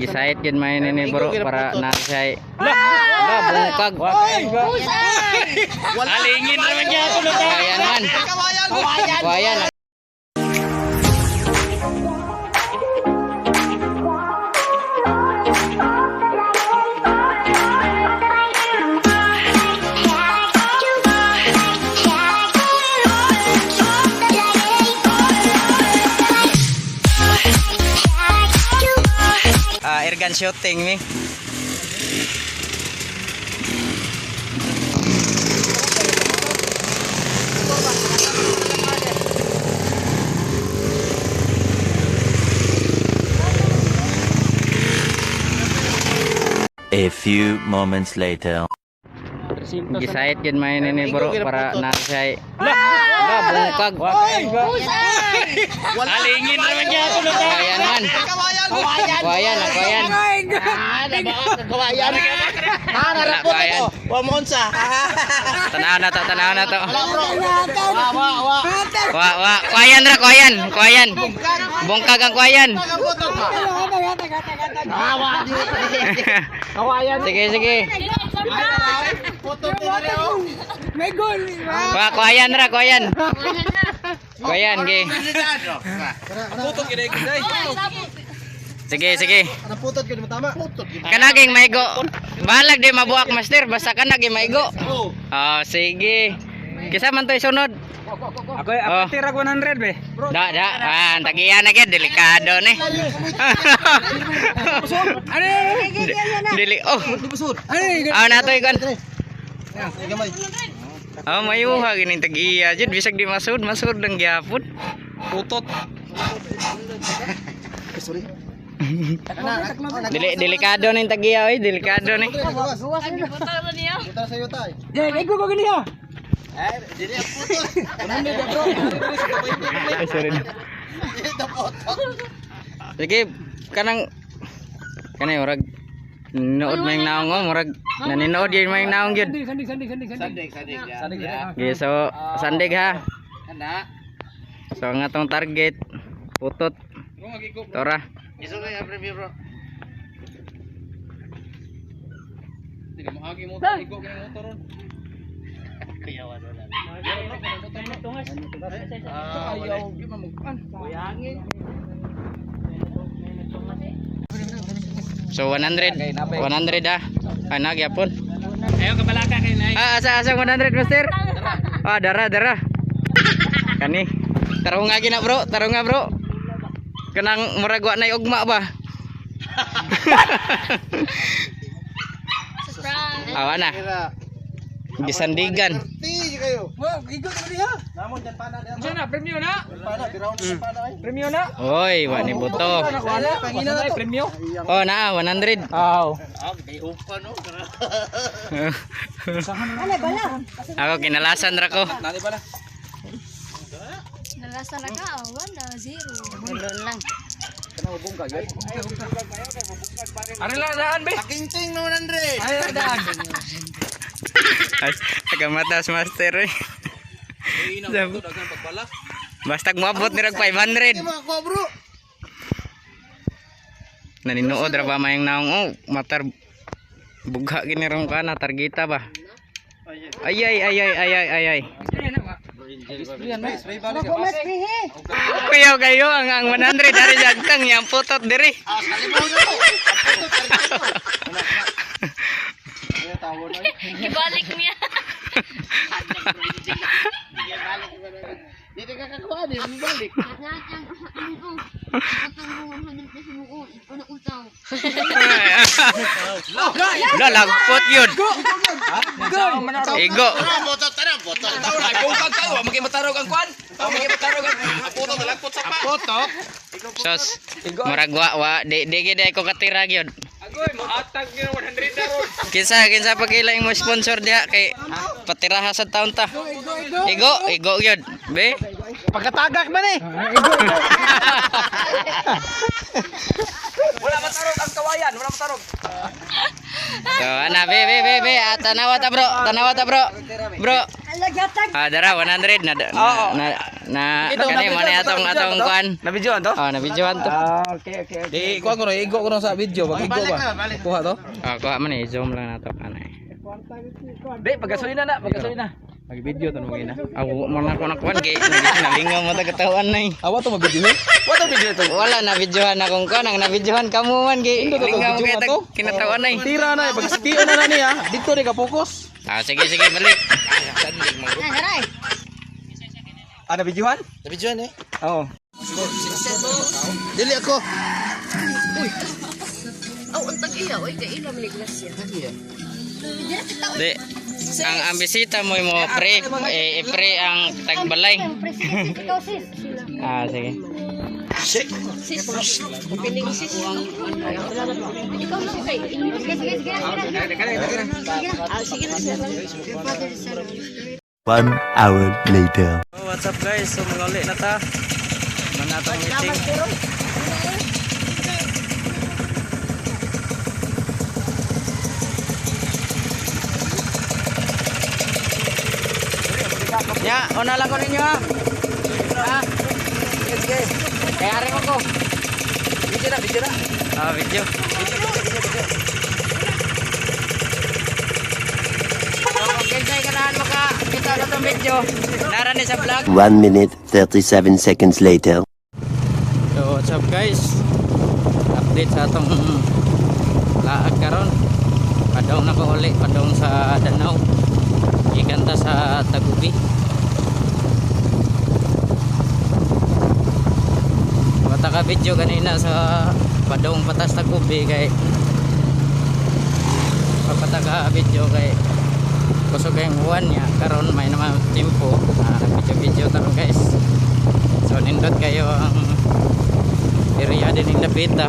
Gisait yun may nini bro para na siya Ba bungkag. Halingin naman niya ako na Kawayan man. Kawayan. Airgun shooting ni. A few moments later. Gisait yun may nini bro para na siya Ba bungkag. Halingin naman niya ako na Kawayan man. Kawayan, ang kawayan. Kawayan. Wala kawayan. Wa mo unsa. Tanaw na to, tanaw na to. Wa wa wa. Wa, wa, kawayan ra, kawayan, kawayan. Bungkag ang Kawayan. sige, sige. Puto dire oh. Wa, kawayan ra, kawayan. Kawayan, ge. Puto kini kay. Sige, sige. Putot kini tama. Putot kini. Kanaging maigo. Balag di mabuak master, basta kanaging maigo. Oh, sige. Kisa man to'y sunod. Ako Oh. tira 100 be. Da, da. Ah, tagiyan na gid, delikado ni. Di- Dili, oh. Ah, na to ikan. Oh, mayuha gini tagiya jud bisag di masud, masud lang gyapon. Putot. Sorry. Dili delikado ni tagiya oy, delikado ni. Buta sa iyo tay. Eh, dili ang putot. Kunande bro. Ay, sorry. Ito putot. Sige, kanang kanay murag nood may naong oh, murag naninood yun may naong gyud. Sandig sandig. Sandig. Sandig. Okay, so sandig ha. So ang atong target putot. Tora. Iso kay preview bro. Hindi mo agi mo igo kay motor Kaya wala na. Ah, ayaw. Di man mo. Kuyangin. So 100. 100 ha. Ana gyapon. Ayaw ka balaka kay nay. Ah, asa asa 100 master. Ah, dara dara. Kani. Tarong nga gina bro, tarong nga bro. Kanang murag wa nay ugma ba? Awa na. Gisandigan. Kayo. Wow, igo ka diha. Namon jan pana diha. Sana premium na. Biraw na pana ay. Premium na. Oy, wa ni buto. Wala pangina na. Oh, na 100. Aw. Ah, kay upa no. Ako kinalasan ra ko. Nani pala? Nalasa na ka, oh, wala, zero. Gulon lang. Ano lang daan be? Akinting no Andre. Ay daan. Ay, tagamatas master. eh. Basta moabot ni rag 500. Mga ko bro. Naninood ra ba mayang naong oh, matar bugha gini rong kana targeta ba. Ay ay ay ay ay ay ay ay. Kuyaw kayo ang ang 100 dari jagtang yang putot diri. Ibalik niya. Dito ka kakuha di mo balik. Wala lagpot yun. Igo. Botot tara botot. Tawo na kung kag kayo magi matarog ang kwan. Magi matarog ang puto talagpot sa pa. Puto. Sos. Murag wa wa di di gid ko katira gyud. Agoy mo atag ni 100 daron. Kinsa kinsa pa kailang mo sponsor diha kay patiraha sa taon ta. Igo, igo gyud. Be. Pagkatagak man eh. Wala matarog ang kawayan, wala matarog. So ana be be be be ah, tanawa ta bro, tanawa ta bro. Bro. Ah, dara 100 na na na, na kani man to, atong atong to. kuan. Nabidyoan to? Oh, nabidyoan to. Ah, okay, okay. Di, kuha ko no, igo ko sa video. Pag igo ba? Kuha to? Ah, kuha man eh, zoom lang nato kanay. Di, pagkasulina na, pagkasulina. Mag-video to nung ina. Ako man ako na kuan kay nalingaw mo ta katawan nay. Awa to mag-video eh? What to video to? Wala na videohan akong kuan, ang nabidyohan kamo man kay Hindi to, lingaw video kay tag kinatawan nay. Tira na, pag stiyo na na niya, dito ni ka-focus. Ah, sige sige balik. Ah, nabidyohan? Nabidyoan eh. Oo. Dili ako. Oh, untag iya. Uy, kay ila maliglas yan. Di. Ang ang bisita mo mo pre, eh, pre ang tagbalay. Ah, sige. Sis. Piling sis. Ikaw lang kay. Sige, sige, sige. Ah, sige na sir. One hour later. Oh, what's up guys? So muli na ta. Manatong meeting. Ya, una lang ko ninyo ha. Ha? Sige. Kaya rin ko. Video na, video na. Ah, video. Itong video. Vlog. One minute, 37 seconds later. So what's up guys Update sa atong laag karon Padong na ko uli Padong sa Danau Ikanta sa Tagubi Bata ka video kanina sa Padong Patas Tagubi kay Papata ka video kay Kusog kayong uwan niya. Karon may naman tempo. Ah, Video video taro guys. So nindot kayo ang area din ng Lapita